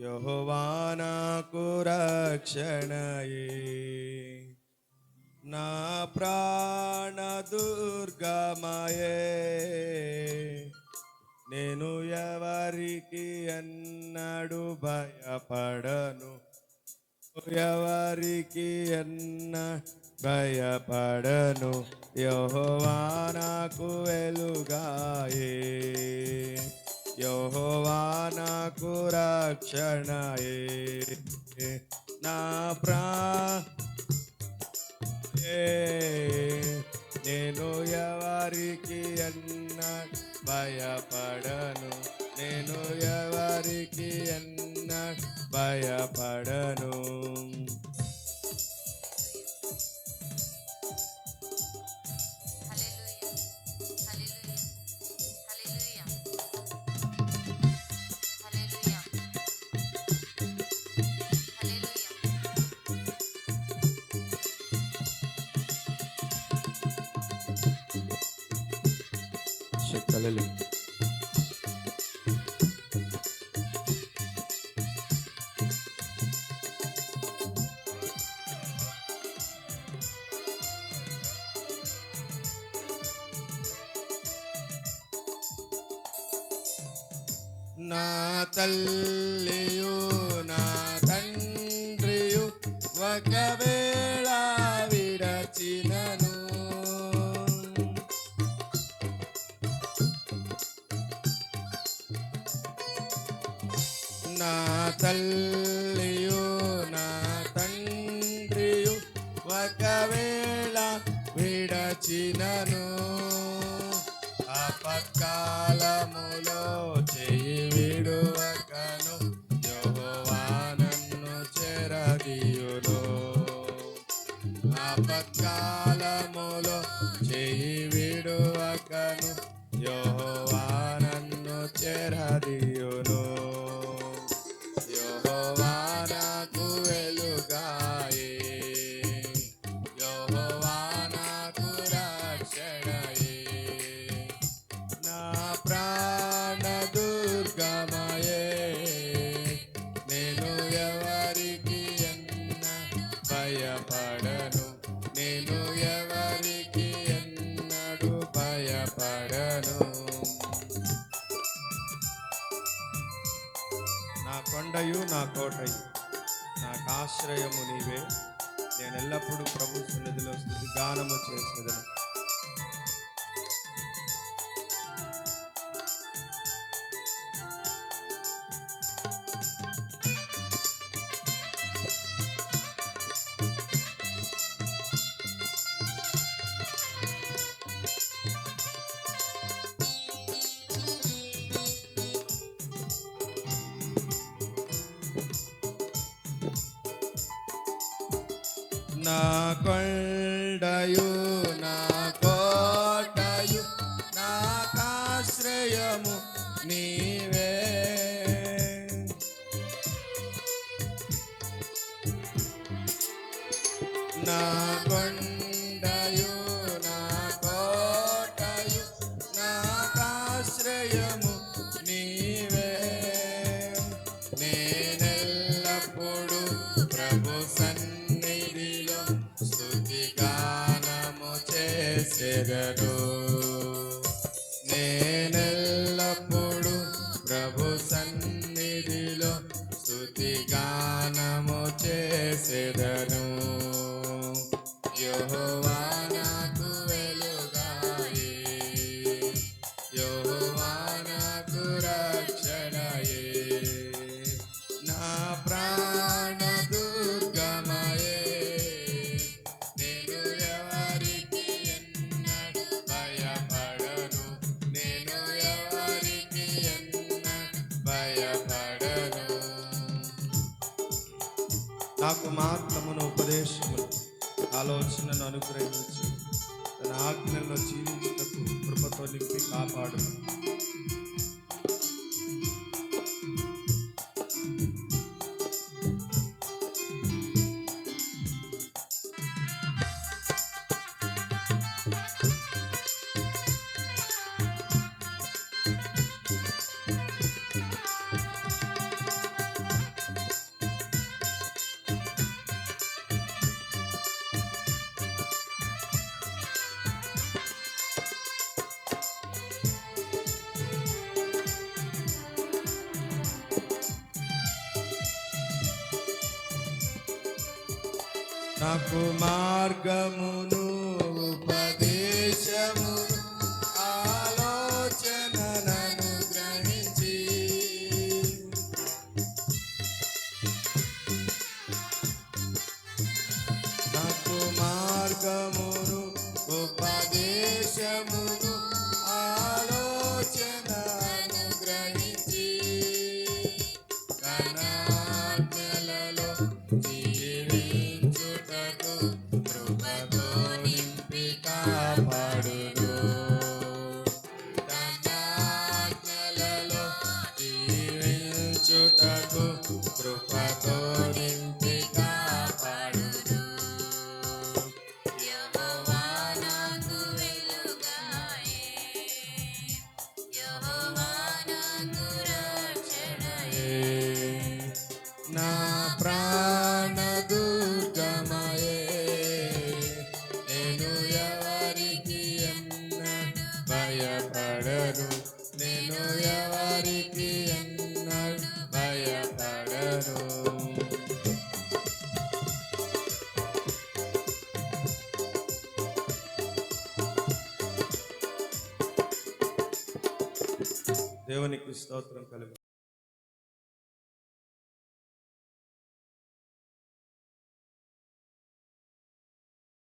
యహోవానాకు రక్షణయే. నా ప్రాణ దుర్గమయే. నేను ఎవరికి ఎన్నడు భయపడను. ఎవరికి ఎన్న భయపడను. యహోవానాకు వెలుగాయే. నాకు రక్షణయే. నా ప్రా నేను ఎవరికి అన్న భయపడను. నేను ఎవరికి అన్న భయపడను. శక్తులు నా తల్లియు నా తల్లియు నా తండ్రియు ఒకవేళ విడచినను అపకాలములో చెయ్యి విడువకను యోవానన్ను చెరదీయును. అపకాలములో చెయ్యి విడువకను యోవా భయపడను. నేను ఎవరికి ఎన్నడు భయపడను. నా కొండయు నా కోటయు నాకు ఆశ్రయము నీవే. నేను ఎల్లప్పుడూ ప్రభు సన్నిధిలో స్థుతి గానము చేసేదను. నా కొండయు నా కోటయు నాకాశ్రయము నీవే. నా చేసెదను నేనెల్లప్పుడు ప్రభు సన్నిధిలో స్తుతి గానము చేసెదను. యెహోవా నాకు మార్గమును ఉపదేశమును ఆలోచనను అనుగ్రహించి తన ఆజ్ఞల్లో జీవించటకు కృపతో నింపి కాపాడు నాకు మార్గమును ఉపదేశము ఆలోచనను గ్రహించి. నాకు మార్గమును ఉపదేశమును ఆలోచనను గ్రహించి. జీవించుటకు కృపతో నింపి కాపాడును యెహోవా నాకు వెలుగాయే. యెహోవా నాకు రక్షణయే. నా ప్రాణ దుర్గమయే. నేను ఎవరికి ఎన్నడు భయపడను. నేను ఎవరికి దేవునికి స్తోత్రం కలుగు